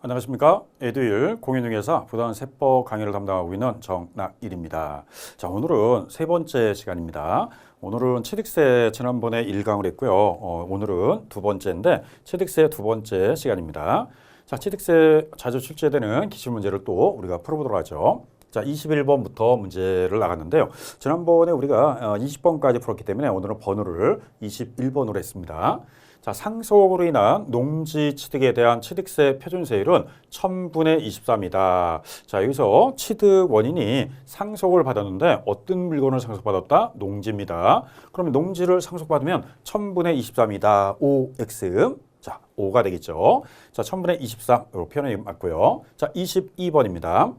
안녕하십니까. 에듀일 공인중개사 부동산 세법 강의를 담당하고 있는 정낙일입니다. 자, 오늘은 세 번째 시간입니다. 오늘은 취득세 지난번에 1강을 했고요. 어, 오늘은 두 번째인데 취득세 두 번째 시간입니다. 자, 취득세 자주 출제되는 기출 문제를 또 우리가 풀어보도록 하죠. 자, 21번부터 문제를 나갔는데요. 지난번에 우리가 20번까지 풀었기 때문에 오늘은 번호를 21번으로 했습니다. 자, 상속으로 인한 농지 취득에 대한 취득세 표준세율은 1000분의 24입니다. 자, 여기서 취득 원인이 상속을 받았는데 어떤 물건을 상속받았다? 농지입니다. 그러면 농지를 상속받으면 1000분의 23이다. OX. 자, 5가 되겠죠. 자, 1000분의 23. 이렇게 표현이 맞고요. 자, 22번입니다.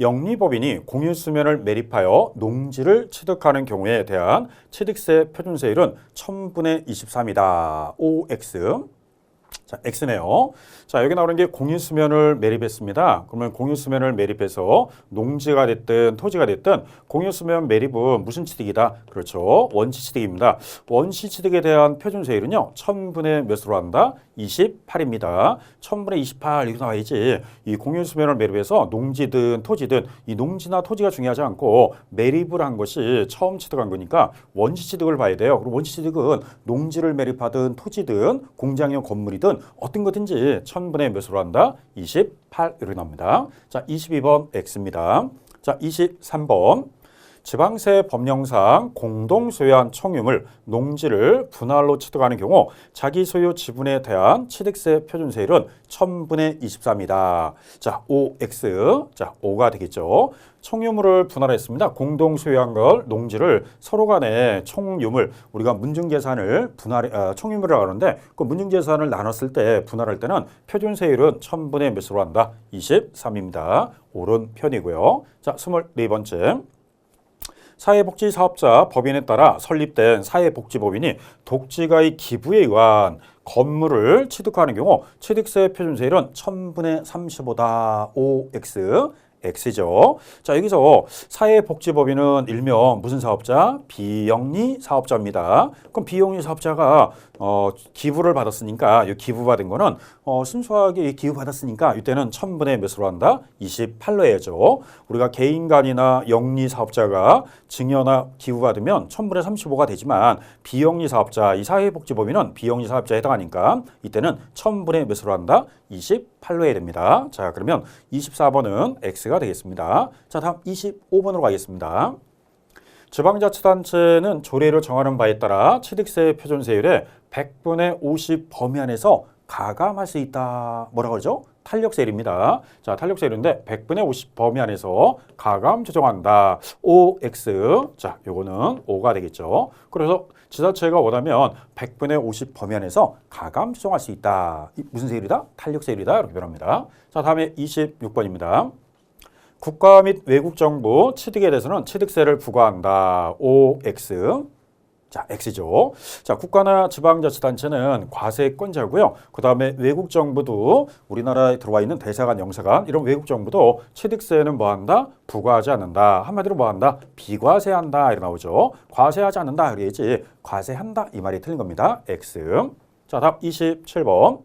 영리법인이 공유수면을 매립하여 농지를 취득하는 경우에 대한 취득세 표준세율은 1000분의 23이다. OX. 자, X네요. 자, 여기 나오는 게 공유수면을 매립했습니다. 그러면 공유수면을 매립해서 농지가 됐든 토지가 됐든 공유수면 매립은 무슨 취득이다? 그렇죠. 원시취득입니다. 원시취득에 대한 표준세율은요. 1000분의 몇으로 한다? 28입니다. 1000분의 28 이렇게 나와야지. 이 공유수면을 매립해서 농지든 토지든 이 농지나 토지가 중요하지 않고 매립을 한 것이 처음 취득한 거니까 원시취득을 봐야 돼요. 그리고 원시취득은 농지를 매립하든 토지든 공장용 건물이든 어떤 거든지 1000분의 몇으로 한다? 28 이렇게 나옵니다. 자, 22번 X입니다. 자, 23번. 지방세 법령상 공동 소유한 청유물 농지를 분할로 취득하는 경우 자기 소유 지분에 대한 취득세 표준세율은 1000분의 24입니다. 자, OX. 자, 5가 되겠죠. 청유물을 분할했습니다. 공동 소유한 걸 농지를 서로 간에 총유물 우리가 문중계산을 분할 어, 총유물이라고 하는데 그 문중계산을 나눴을 때 분할할 때는 표준세율은 1000분의 몇으로 한다? 23입니다. 옳은 편이고요. 자, 24번째. 사회복지사업자 법인에 따라 설립된 사회복지법인이 독지가의 기부에 의한 건물을 취득하는 경우 취득세 표준세율은 1000분의 35다. OX. X죠. 자, 여기서 사회복지법인은 일명 무슨 사업자? 비영리 사업자입니다. 그럼 비영리 사업자가 어, 기부를 받았으니까 이 기부받은 거는 어, 순수하게 기부받았으니까 이때는 천분의 몇으로 한다? 28로 해야죠. 우리가 개인간이나 영리 사업자가 증여나 기부받으면 천분의 35가 되지만 비영리 사업자, 이 사회복지법인은 비영리 사업자에 해당하니까 이때는 천분의 몇으로 한다? 28로 해야 됩니다. 자, 그러면 24번은 X가 되겠습니다. 자, 다음 25번으로 가겠습니다. 지방자치단체는 조례를 정하는 바에 따라 취득세 표준세율의 100분의 50 범위 안에서 가감할 수 있다. 뭐라고 그러죠? 탄력세율입니다. 자, 탄력세율인데 100분의 50 범위 안에서 가감 조정한다. OX. 자, 요거는 5가 되겠죠. 그래서 지자체가 원하면 100분의 50 범위 안에서 가감 조정할 수 있다. 이 무슨 세율이다? 탄력 세율이다. 이렇게 변합니다. 자, 다음에 26번입니다. 국가 및 외국 정부 취득에 대해서는 취득세를 부과한다. OX. 자, X죠. 자, 국가나 지방자치단체는 과세권자고요. 그 다음에 외국 정부도 우리나라에 들어와 있는 대사관, 영사관 이런 외국 정부도 취득세는 뭐 한다? 부과하지 않는다. 한마디로 뭐 한다? 비과세한다. 이렇게 나오죠. 과세하지 않는다. 그래야지 과세한다. 이 말이 틀린 겁니다. X. 자, 다음 27번.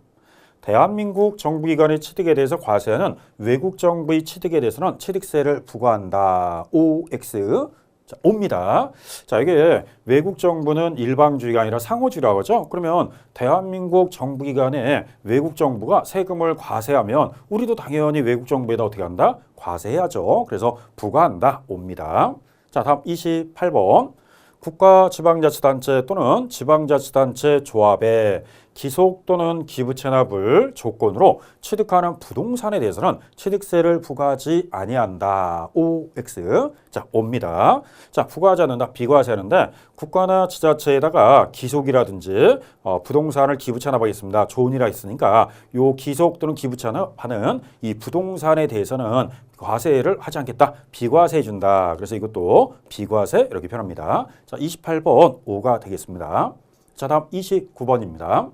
대한민국 정부기관의 취득에 대해서 과세하는 외국 정부의 취득에 대해서는 취득세를 부과한다. OX. 자, 옵니다. 자, 이게 외국 정부는 일방주의가 아니라 상호주의라고 하죠. 그러면 대한민국 정부 기관에 외국 정부가 세금을 과세하면 우리도 당연히 외국 정부에다 어떻게 한다? 과세해야죠. 그래서 부과한다. 옵니다. 자, 다음 28번. 국가 지방자치단체 또는 지방자치단체 조합에 기속 또는 기부 체납을 조건으로 취득하는 부동산에 대해서는 취득세를 부과하지 아니한다. OX. 자, 옵니다. 자, 부과하지 않는다. 비과세하는데 국가나 지자체에다가 기속이라든지 어, 부동산을 기부 체납하겠습니다. 좋은 일이 있으니까 요 기속 또는 기부 체납하는 이 부동산에 대해서는 과세를 하지 않겠다. 비과세 해 준다. 그래서 이것도 비과세 이렇게 표현합니다. 자, 28번 5가 되겠습니다. 자, 다음 29번입니다.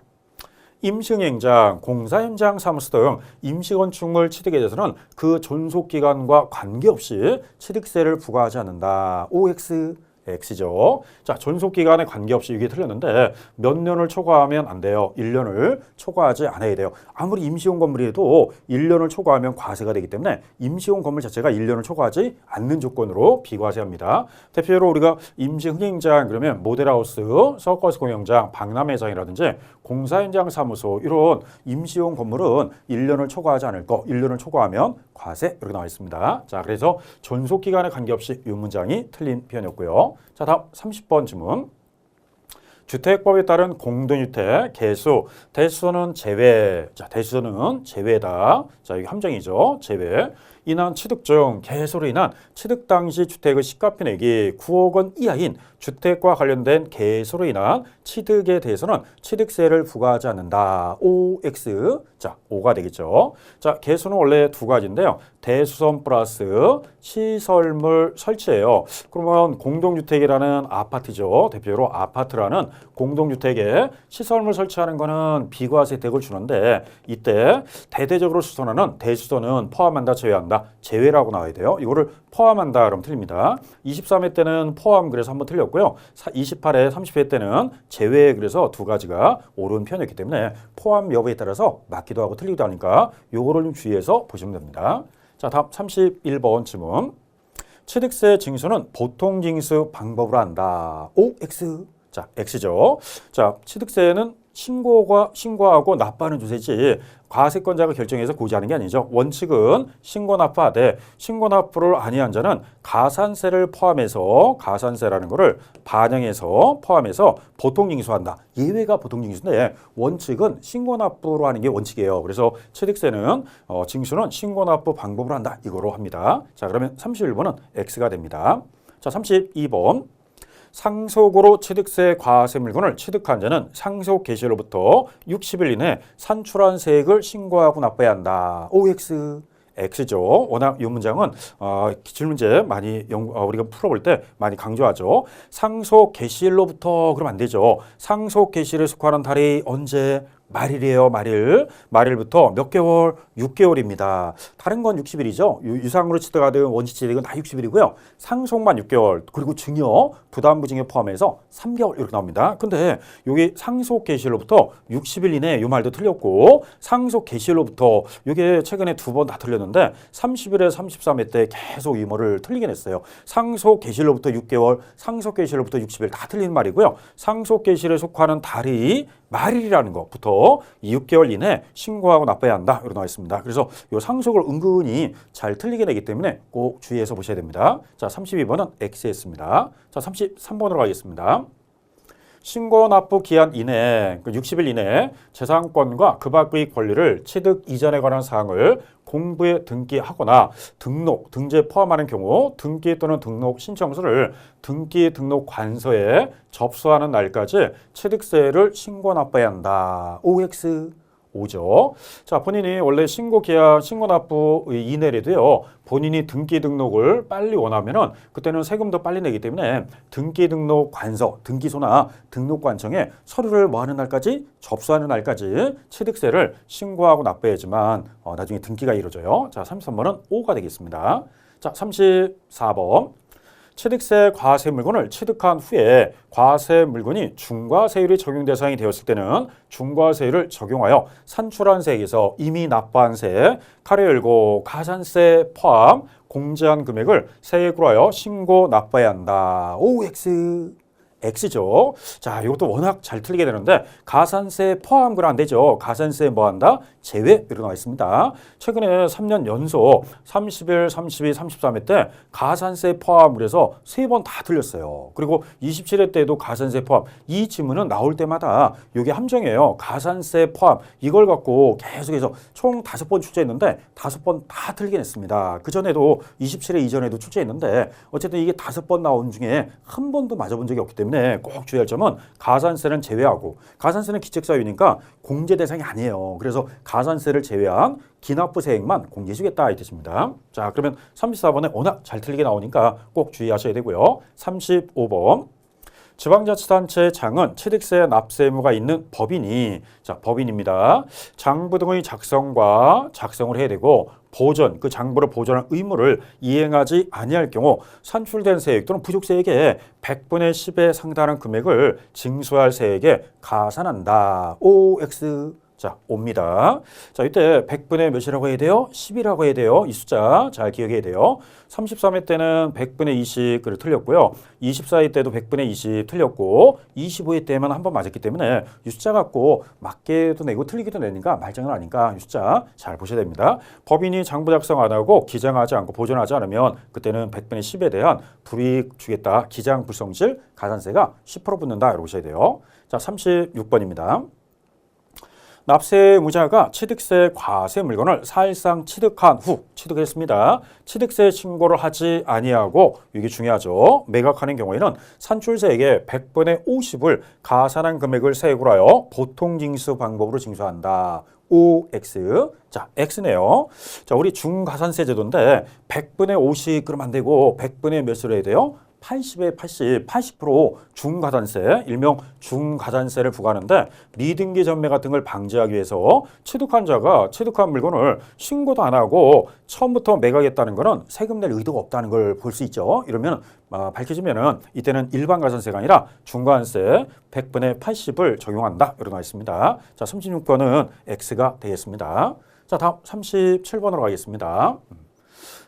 임시행장, 공사 현장 사무소 등 임시건축물 취득에 대해서는 그 존속기간과 관계없이 취득세를 부과하지 않는다. OX, X죠. 자, 존속 기간에 관계없이 이게 틀렸는데 몇 년을 초과하면 안 돼요. 1년을 초과하지 않아야 돼요. 아무리 임시용 건물이라도 1년을 초과하면 과세가 되기 때문에 임시용 건물 자체가 1년을 초과하지 않는 조건으로 비과세합니다. 대표로 우리가 임시 흥행장 그러면 모델하우스, 서커스 공연장, 박람회장이라든지 공사 현장 사무소 이런 임시용 건물은 1년을 초과하지 않을 거, 1년을 초과하면 과세 이렇게 나와 있습니다. 자, 그래서 존속 기간에 관계없이 이 문장이 틀린 표현이었고요. 자, 다음 30번 질문. 주택법에 따른 공동주택 개수. 대수는 제외. 자 대수는 제외다. 자 이게 함정이죠. 제외 인한 취득 중 개수로 인한 취득 당시 주택의 시가표 내기 9억 원 이하인 주택과 관련된 개수로 인한 취득에 대해서는 취득세를 부과하지 않는다. OX 자 5가 되겠죠. 자 개수는 원래 두 가지인데요. 대수선 플러스 시설물 설치예요. 그러면 공동주택이라는 아파트죠. 대표로 아파트라는 공동주택에 시설물 설치하는 거는 비과세 혜택을 주는데 이때 대대적으로 수선하는 대수선은 포함한다 제외한다 제외라고 나와야 돼요. 이거를 포함한다. 그러면 틀립니다. 23회 때는 포함 그래서 한번 틀렸고요. 28회 30회 때는 제외 그래서 두 가지가 옳은 편이었기 때문에 포함 여부에 따라서 맞기도 하고 틀리기도 하니까 요거를 좀 주의해서 보시면 됩니다. 자 다음 31번 질문. 취득세 징수는 보통 징수 방법으로 한다. OX. 자, X죠. 자, 취득세는 신고가 신고하고 납부하는 조세지 과세권자가 결정해서 고지하는 게 아니죠. 원칙은 신고 납부하되 신고 납부를 아니한 자는 가산세를 포함해서 가산세라는 거를 반영해서 포함해서 보통 징수한다. 예외가 보통 징수인데 원칙은 신고 납부로 하는 게 원칙이에요. 그래서 취득세는 어, 징수는 신고 납부 방법으로 한다. 이거로 합니다. 자, 그러면 31번은 X가 됩니다. 자, 32번. 상속으로 취득세 과세 물건을 취득한 자는 상속 개시로부터 60일 이내 산출한 세액을 신고하고 납부해야 한다. OX. X죠. 워낙 이 문장은 어, 기출문제 많이 연, 어, 우리가 풀어볼 때 많이 강조하죠. 상속 개시일로부터 그러면 안 되죠. 상속 개시를 속하는 달이 언제 말일이에요, 말일. 말일부터 몇 개월? 6개월입니다. 다른 건 60일이죠. 유상으로 취득하든 원시 취득은 다 60일이고요. 상속만 6개월, 그리고 증여, 부담부 증여 포함해서 3개월 이렇게 나옵니다. 근데 여기 상속 개시일로부터 60일 이내 이 말도 틀렸고 상속 개시일로부터 이게 최근에 두 번 다 틀렸는데 30일에 33회 때 계속 이 말을 틀리긴 했어요. 상속 개시일로부터 6개월, 상속 개시일로부터 60일 다 틀린 말이고요. 상속 개시일에 속하는 달이 말일이라는 것부터 6개월 이내 신고하고 납부해야 한다. 이렇게 나와 있습니다. 그래서 이 상속을 은근히 잘 틀리게 되기 때문에 꼭 주의해서 보셔야 됩니다. 자, 32번은 X였습니다. 자, 33번으로 가겠습니다. 신고 납부 기한 이내, 60일 이내 재산권과 그 밖의 권리를 취득 이전에 관한 사항을 공부에 등기하거나 등록, 등재 포함하는 경우 등기 또는 등록 신청서를 등기 등록 관서에 접수하는 날까지 취득세를 신고 납부해야 한다. OX. 오죠. 자, 본인이 원래 신고 기한, 신고 납부 이내에도요, 본인이 등기 등록을 빨리 원하면은 그때는 세금도 빨리 내기 때문에 등기 등록 관서, 등기소나 등록 관청에 서류를 뭐 하는 날까지 접수하는 날까지 취득세를 신고하고 납부해야지만 어, 나중에 등기가 이루어져요. 자, 33번은 5가 되겠습니다. 자, 34번. 취득세 과세 물건을 취득한 후에 과세 물건이 중과세율이 적용 대상이 되었을 때는 중과세율을 적용하여 산출한 세액에서 이미 납부한 세액, 카레 열고 가산세 포함 공제한 금액을 세액으로 하여 신고 납부해야 한다. OX. X죠. 자, 이것도 워낙 잘 틀리게 되는데 가산세 포함 그안 되죠. 가산세 뭐 한다? 제외 일어나 있습니다. 최근에 3년 연속 30일, 32, 33회 때 가산세 포함을 해서 세 번 다 틀렸어요. 그리고 27회 때도 가산세 포함. 이 질문은 나올 때마다 이게 함정이에요. 가산세 포함. 이걸 갖고 계속해서 총 다섯 번 출제했는데 다섯 번 다 틀긴 했습니다. 그 전에도 27회 이전에도 출제했는데 어쨌든 이게 다섯 번 나온 중에 한 번도 맞아본 적이 없기 때문에 꼭 주의할 점은 가산세는 제외하고 가산세는 기책사유니까 공제 대상이 아니에요. 그래서 가산세를 제외한 기납부세액만 공제해주겠다 이 뜻입니다. 자 그러면 34번에 워낙 잘 틀리게 나오니까 꼭 주의하셔야 되고요. 35번 지방자치단체 장은 취득세 납세 의무가 있는 법인이 자 법인입니다. 장부 등의 작성과 작성을 해야 되고 보존 그 장부를 보존할 의무를 이행하지 아니할 경우 산출된 세액 또는 부족세액의 100분의 10에 상당한 금액을 징수할 세액에 가산한다. OX 자, 옵니다. 자, 이때 100분의 몇이라고 해야 돼요? 10이라고 해야 돼요. 이 숫자 잘 기억해야 돼요. 33회 때는 100분의 20 그를 틀렸고요. 24회 때도 100분의 20 틀렸고 25회 때만 한 번 맞았기 때문에 이 숫자 갖고 맞게도 내고 틀리기도 내니까 말장난 아니까 이 숫자 잘 보셔야 됩니다. 법인이 장부 작성 안 하고 기장하지 않고 보존하지 않으면 그때는 100분의 10에 대한 불이익 주겠다. 기장 불성실 가산세가 10% 붙는다. 이러고 보셔야 돼요. 자, 36번입니다. 납세 의무자가 취득세 과세 물건을 사실상 취득한 후 취득했습니다. 취득세 신고를 하지 아니하고 이게 중요하죠. 매각하는 경우에는 산출세액의 100분의 50을 가산한 금액을 세액으로 하여 보통 징수 방법으로 징수한다. OX. 자, X네요. 자, 우리 중가산세 제도인데 100분의 50 그러면 안 되고 100분의 몇으로 해야 돼요? 80에 80, 80% 중가산세, 일명 중가산세를 부과하는데 미등기 전매 같은 걸 방지하기 위해서 취득한 자가 취득한 물건을 신고도 안 하고 처음부터 매각했다는 거는 세금 낼 의도가 없다는 걸 볼 수 있죠. 이러면 아, 밝혀지면은 이때는 일반 가산세가 아니라 중과세 100분의 80을 적용한다. 이렇게 나와 있습니다. 자, 36번은 X가 되겠습니다. 자, 다음 37번으로 가겠습니다.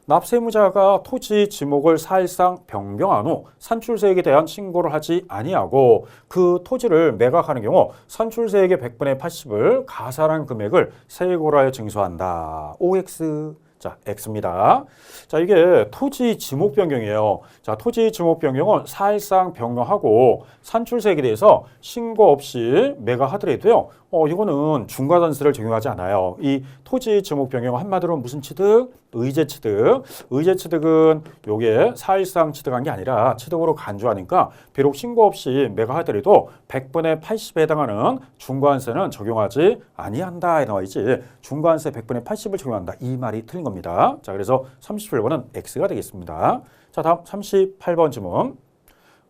납세무자가 토지 지목을 사실상 변경한 후 산출세액에 대한 신고를 하지 아니하고 그 토지를 매각하는 경우 산출세액의 100분의 80을 가산한 금액을 세액으로 하여 징수한다. OX 자, X입니다. 자, 이게 토지 지목 변경이에요. 자, 토지 지목 변경은 사실상 변경하고 산출세액에 대해서 신고 없이 매각하더라도요. 어, 이거는 중과산세를 적용하지 않아요. 이 토지 지목 변경은 한마디로 무슨 취득? 의제 취득. 의제 취득은 요게 사실상 취득한 게 아니라 취득으로 간주하니까 비록 신고 없이 매각하더라도 100분의 80에 해당하는 중과세는 적용하지 아니한다에 나와 있지. 중과세 100분의 80을 적용한다. 이 말이 틀린 겁니다. 자, 그래서 37번은 X가 되겠습니다. 자, 다음 38번 질문.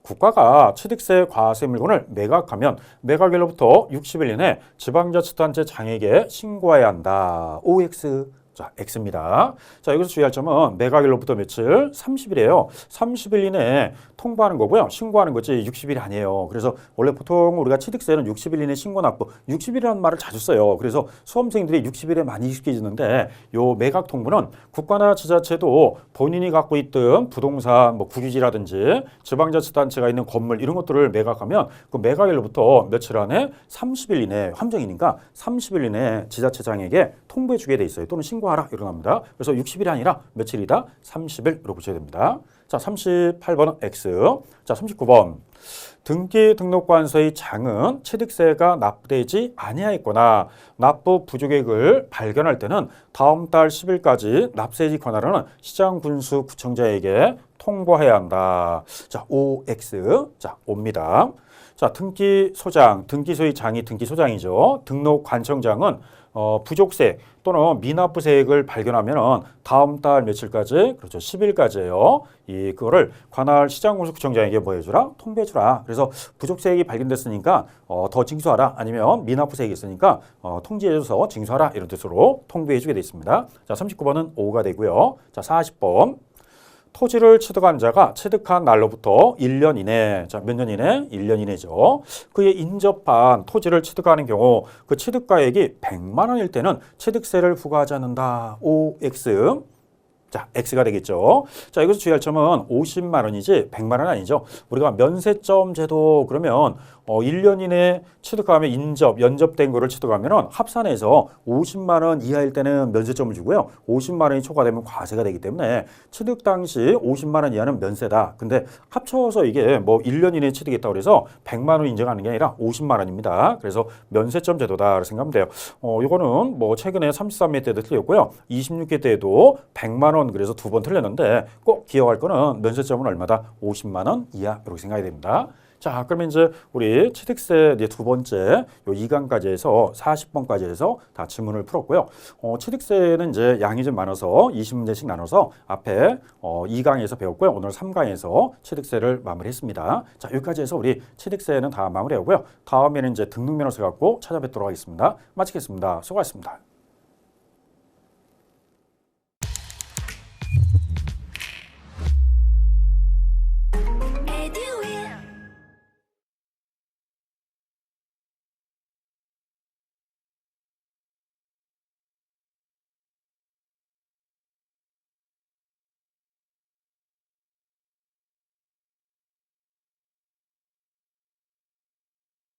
국가가 취득세 과세 물건을 매각하면 매각일로부터 60일 이내 지방자치단체 장에게 신고해야 한다. OX 자, X입니다. 자, 여기서 주의할 점은 매각일로부터 며칠? 30일이에요. 30일 이내에 통보하는 거고요. 신고하는 거지 60일이 아니에요. 그래서 원래 보통 우리가 취득세는 60일 이내 신고 납부 60일이라는 말을 자주 써요. 그래서 수험생들이 60일에 많이 익숙해지는데 요 매각 통보는 국가나 지자체도 본인이 갖고 있던 부동산 뭐 국유지라든지 지방자치단체가 있는 건물 이런 것들을 매각하면 그 매각일로부터 며칠 안에 30일 이내 함정이니까 30일 이내 지자체장에게 통보해 주게 돼 있어요. 또는 신고 하라 이러합니다. 그래서 60일이 아니라 며칠이다? 30일으로 보셔야 됩니다. 자, 38번은 X. 자, 39번. 등기 등록관서의 장은 취득세가 납부되지 아니하였거나 납부 부족액을 발견할 때는 다음 달 10일까지 납세지 권한을 시장 군수 구청장에게 통보해야 한다. 자, OX. 자, 옵니다. 자, 등기 소장, 등기소의 장이 등기 소장이죠. 등록 관청장은 어, 부족세 또는 미납부세액을 발견하면 다음 달 며칠까지 그렇죠 10일까지예요. 이 그거를 관할 시장군수구청장에게 뭐 해주라 통보해주라. 그래서 부족세액이 발견됐으니까 어, 더 징수하라 아니면 미납부세액이 있으니까 어, 통지해줘서 징수하라 이런 뜻으로 통보해주게 돼 있습니다. 자 39번은 5가 되고요. 자 40번. 토지를 취득한 자가 취득한 날로부터 1년 이내, 자, 몇 년 이내? 1년 이내죠. 그에 인접한 토지를 취득하는 경우 그 취득가액이 100만 원일 때는 취득세를 부과하지 않는다. OX. 자, X가 되겠죠. 자, 여기서 주의할 점은 50만 원이지 100만 원 아니죠. 우리가 면세점 제도 그러면 어, 1년 이내 취득하면 인접, 연접된 거를 취득하면 합산해서 50만 원 이하일 때는 면세점을 주고요. 50만 원이 초과되면 과세가 되기 때문에 취득 당시 50만 원 이하는 면세다. 근데 합쳐서 이게 뭐 1년 이내에 취득했다고 그래서 100만 원 인정하는 게 아니라 50만 원입니다. 그래서 면세점 제도다 생각하면 돼요. 어, 이거는 뭐 최근에 33회 때도 틀렸고요. 26회 때도 100만 원 그래서 두 번 틀렸는데 꼭 기억할 거는 면세점은 얼마다? 50만 원 이하 이렇게 생각해야 됩니다. 자, 그러면 이제 우리 취득세 이제 두 번째 요 2강까지 해서 40번까지 해서 다 지문을 풀었고요. 어, 취득세는 이제 양이 좀 많아서 20문제씩 나눠서 앞에 어, 2강에서 배웠고요. 오늘 3강에서 취득세를 마무리했습니다. 자, 여기까지 해서 우리 취득세는 다 마무리하고요. 다음에는 이제 등록면허세 갖고 찾아뵙도록 하겠습니다. 마치겠습니다. 수고하셨습니다.